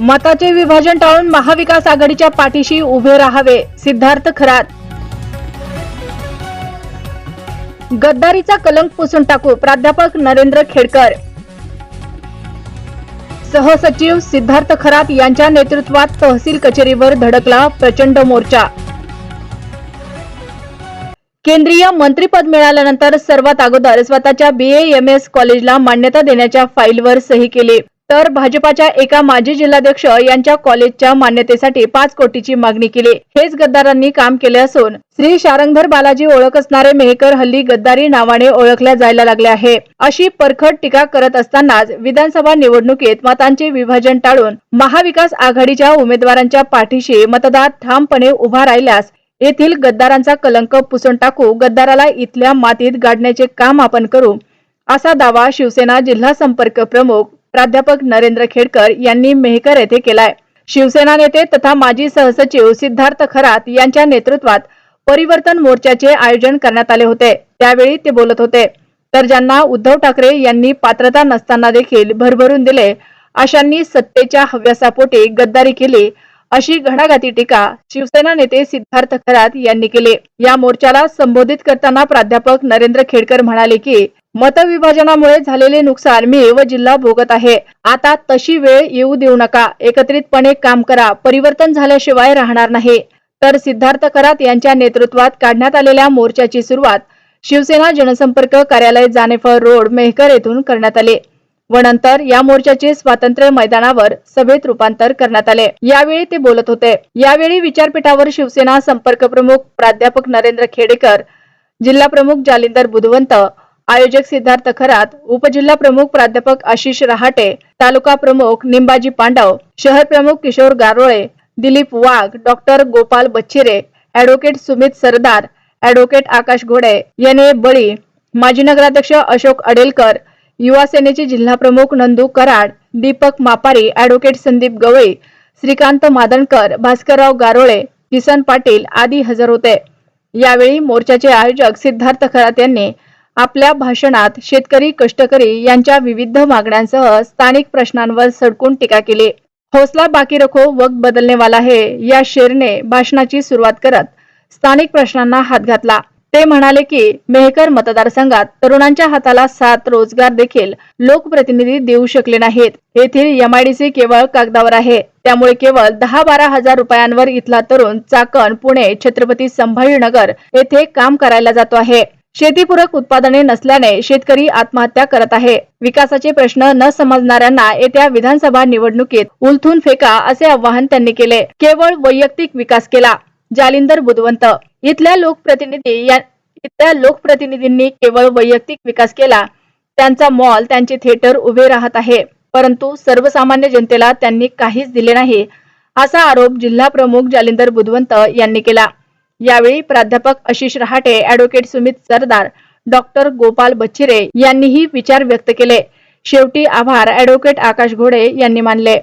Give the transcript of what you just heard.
मताचे विभाजन टाळून महाविकास आघाडीच्या पाठीशी उभे राहावे सिद्धार्थ खरात. गद्दारीचा कलंक पुसून टाकू प्राध्यापक नरेंद्र खेडकर. सहसचिव सिद्धार्थ खरात यांच्या नेतृत्वात तहसील कचेरीवर धडकला प्रचंड मोर्चा. केंद्रीय मंत्रीपद मिळाल्यानंतर सर्वात अगोदर स्वतःच्या बीएएमएस कॉलेजला मान्यता देण्याच्या फाईलवर सही केली. तर भाजपाच्या एका माजी जिल्हाध्यक्ष यांच्या कॉलेजच्या मान्यतेसाठी पाच कोटीची मागणी केली. हेच गद्दारांनी काम केले असून श्री शारंगधर बालाजी ओळख असणारे मेहकर हल्ली गद्दारी नावाने ओळखल्या जायला लागले आहे. अशी परखड टीका करत असतानाच विधानसभा निवडणुकीत मतांचे विभाजन टाळून महाविकास आघाडीच्या उमेदवारांच्या पाठीशी मतदार ठामपणे उभा राहिल्यास येथील गद्दारांचा कलंक पुसून टाकू गद्दाराला इथल्या मातीत गाडण्याचे काम आपण करू असा दावा शिवसेना जिल्हा संपर्क प्रमुख प्राध्यापक नरेंद्र खेडकर यांनी मेहकर येथे केलाय. शिवसेना नेते तथा माजी सहसचिव सिद्धार्थ खरात यांच्या नेतृत्वात परिवर्तन मोर्चाचे आयोजन करण्यात आले होते. त्यावेळी ते बोलत होते. तर ज्यांना उद्धव ठाकरे यांनी पात्रता नसताना देखील भरभरून दिले अशांनी सत्तेच्या हव्यासापोटी गद्दारी केली अशी घणाघाती टीका शिवसेना नेते सिद्धार्थ खरात यांनी केली. या मोर्चाला संबोधित करताना प्राध्यापक नरेंद्र खेडकर म्हणाले की मतविभाजनामुळे झालेले नुकसान मी व जिल्हा भोगत आहे. आता तशी वेळ येऊ देऊ नका. एकत्रितपणे काम करा. परिवर्तन झाल्याशिवाय राहणार नाही. तर सिद्धार्थ करात यांच्या नेतृत्वात काढण्यात आलेल्या मोर्चाची सुरुवात शिवसेना जनसंपर्क कार्यालय जानेफळ रोड मेहकर येथून करण्यात आले. व नंतर या मोर्चाचे स्वातंत्र्य मैदानावर सभेत रूपांतर करण्यात आले. यावेळी ते बोलत होते. यावेळी विचारपीठावर शिवसेना संपर्क प्रमुख प्राध्यापक नरेंद्र खेडेकर जिल्हा प्रमुख जालिंदर बुधवंत आयोजक सिद्धार्थ खरात उपजिल्हा प्रमुख प्राध्यापक आशिष रहाटे तालुका प्रमुख निंबाजी पांडव शहर प्रमुख Kishore Garole Dilip Wagh doctor Gopal Bacchire advocate Sumit Sardar advocate Akash Ghode यांनी बळी माजी नगराध्यक्ष अशोक अडेलकर युवा सेनेचे जिल्हा प्रमुख नंदू कराड दीपक मापारी ऍडव्होकेट संदीप गवळी श्रीकांत मादणकर भास्करराव गारोळे किसन पाटील आदी हजर होते. यावेळी मोर्चाचे आयोजक सिद्धार्थ खरात यांनी आपल्या भाषणात शेतकरी कष्टकरी यांच्या विविध मागण्यांसह स्थानिक प्रश्नांवर सडकून टीका केली. हौसला बाकी रखो वक्त बदलने वाला है या शेरने भाषणाची सुरुवात करत स्थानिक प्रश्नांना हात घातला. ते म्हणाले की मेहकर मतदारसंघात तरुणांच्या हाताला सात रोजगार देखील लोकप्रतिनिधी देऊ शकले नाहीत. येथील एमआयडीसी केवळ कागदावर आहे. त्यामुळे केवळ दहा बारा हजार रुपयांवर इथला तरुण चाकण पुणे छत्रपती संभाजीनगर येथे काम करायला जातो आहे. शेतीपूरक उत्पादने नसल्याने शेतकरी आत्महत्या करत आहे. विकासाचे प्रश्न न समजणाऱ्यांना येत्या विधानसभा निवडणुकीत उलथून फेका असे आवाहन त्यांनी केले. केवळ वैयक्तिक विकास केला. जालिंदर बुधवंत. इथल्या लोकप्रतिनिधी इथल्या लोकप्रतिनिधींनी केवळ वैयक्तिक विकास केला. त्यांचा मॉल त्यांचे थिएटर उभे राहत आहे. परंतु सर्वसामान्य जनतेला त्यांनी काहीच दिले नाही असा आरोप जिल्हा प्रमुख जालिंदर बुधवंत यांनी केला. यावेळी प्राध्यापक आशिष रहाटे ऍडव्होकेट सुमित सरदार डॉक्टर गोपाल बच्चिरे यांनीही विचार व्यक्त केले. शेवटी आभार ऍडव्होकेट आकाश घोडे यांनी मानले.